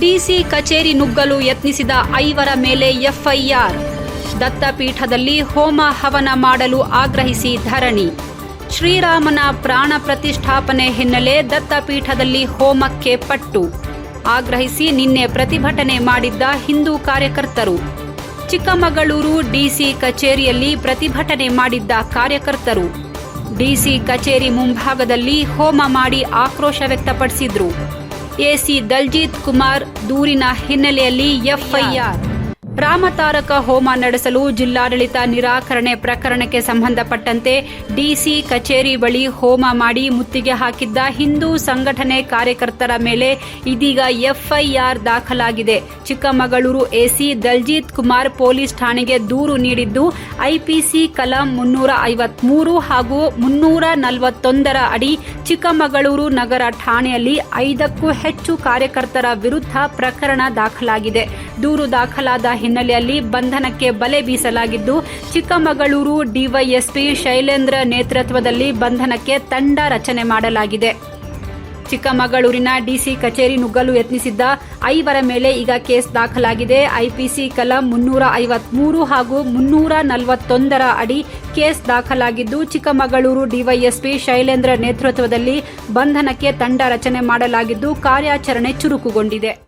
DC ಕಚೇರಿ ನುಗ್ಗಲು ಯತ್ನಿಸಿದ ಐವರ ಮೇಲೆ ಎಫ್ಐಆರ್. ದತ್ತಪೀಠದಲ್ಲಿ ಹೋಮ ಹವನ ಮಾಡಲು ಆಗ್ರಹಿಸಿ ಧರಣಿ. ಶ್ರೀರಾಮನ ಪ್ರಾಣ ಪ್ರತಿಷ್ಠಾಪನೆ ಹಿನ್ನೆಲೆ ದತ್ತಪೀಠದಲ್ಲಿ ಹೋಮಕ್ಕೆ ಪಟ್ಟು. ಆಗ್ರಹಿಸಿ ನಿನ್ನೆ ಪ್ರತಿಭಟನೆ ಮಾಡಿದ್ದ ಹಿಂದೂ ಕಾರ್ಯಕರ್ತರು. ಚಿಕ್ಕಮಗಳೂರು ಡಿಸಿ ಕಚೇರಿಯಲ್ಲಿ ಪ್ರತಿಭಟನೆ ಮಾಡಿದ್ದ ಕಾರ್ಯಕರ್ತರು. ಡಿಸಿ ಕಚೇರಿ ಮುಂಭಾಗದಲ್ಲಿ ಹೋಮ ಮಾಡಿ ಆಕ್ರೋಶ ವ್ಯಕ್ತಪಡಿಸಿದ್ರು. ಎಸಿ ದಲ್ಜೀತ್ ಕುಮಾರ್ ದೂರಿನ ಹಿನ್ನೆಲೆಯಲ್ಲಿ ಎಫ್ಐಆರ್. ರಾಮತಾರಕ ಹೋಮ ನಡೆಸಲು ಜಿಲ್ಲಾಡಳಿತ ನಿರಾಕರಣೆ ಪ್ರಕರಣಕ್ಕೆ ಸಂಬಂಧಪಟ್ಟಂತೆ ಡಿಸಿ ಕಚೇರಿ ಬಳಿ ಹೋಮ ಮಾಡಿ ಮುತ್ತಿಗೆ ಹಾಕಿದ್ದ ಹಿಂದೂ ಸಂಘಟನೆ ಕಾರ್ಯಕರ್ತರ ಮೇಲೆ ಇದೀಗ ಎಫ್ಐಆರ್ ದಾಖಲಾಗಿದೆ. ಚಿಕ್ಕಮಗಳೂರು ಎಸಿ ದಲ್ಜೀತ್ ಕುಮಾರ್ ಪೊಲೀಸ್ ಠಾಣೆಗೆ ದೂರು ನೀಡಿದ್ದು, ಐಪಿಸಿ ಕಲಂ ಮುನ್ನೂರ ಐವತ್ಮೂರು ಹಾಗೂ ಮುನ್ನೂರ ನಲವತ್ತೊಂದರ ಅಡಿ ಚಿಕ್ಕಮಗಳೂರು ನಗರ ಠಾಣೆಯಲ್ಲಿ ಐದಕ್ಕೂ ಹೆಚ್ಚು ಕಾರ್ಯಕರ್ತರ ವಿರುದ್ಧ ಪ್ರಕರಣ ದಾಖಲಾಗಿದೆ. ದೂರು ದಾಖಲಾದ ಹಿನ್ನೆಲೆಯಲ್ಲಿ ಬಂಧನಕ್ಕೆ ಬಲೆ ಬೀಸಲಾಗಿದ್ದು, ಚಿಕ್ಕಮಗಳೂರು ಡಿವೈಎಸ್ಪಿ ಶೈಲೇಂದ್ರ ನೇತೃತ್ವದಲ್ಲಿ ಬಂಧನಕ್ಕೆ ತಂಡ ರಚನೆ ಮಾಡಲಾಗಿದೆ. ಚಿಕ್ಕಮಗಳೂರಿನ ಡಿಸಿ ಕಚೇರಿ ನುಗ್ಗಲು ಯತ್ನಿಸಿದ್ದ ಐವರ ಮೇಲೆ ಈಗ ಕೇಸ್ ದಾಖಲಾಗಿದೆ. ಐಪಿಸಿ ಕಲಂ ಮುನ್ನೂರ ಐವತ್ಮೂರು ಹಾಗೂ ಮುನ್ನೂರ ನಲವತ್ತೊಂದರ ಅಡಿ ಕೇಸ್ ದಾಖಲಾಗಿದ್ದು, ಚಿಕ್ಕಮಗಳೂರು ಡಿವೈಎಸ್ಪಿ ಶೈಲೇಂದ್ರ ನೇತೃತ್ವದಲ್ಲಿ ಬಂಧನಕ್ಕೆ ತಂಡ ರಚನೆ ಮಾಡಲಾಗಿದ್ದು, ಕಾರ್ಯಾಚರಣೆ ಚುರುಕುಗೊಂಡಿದೆ.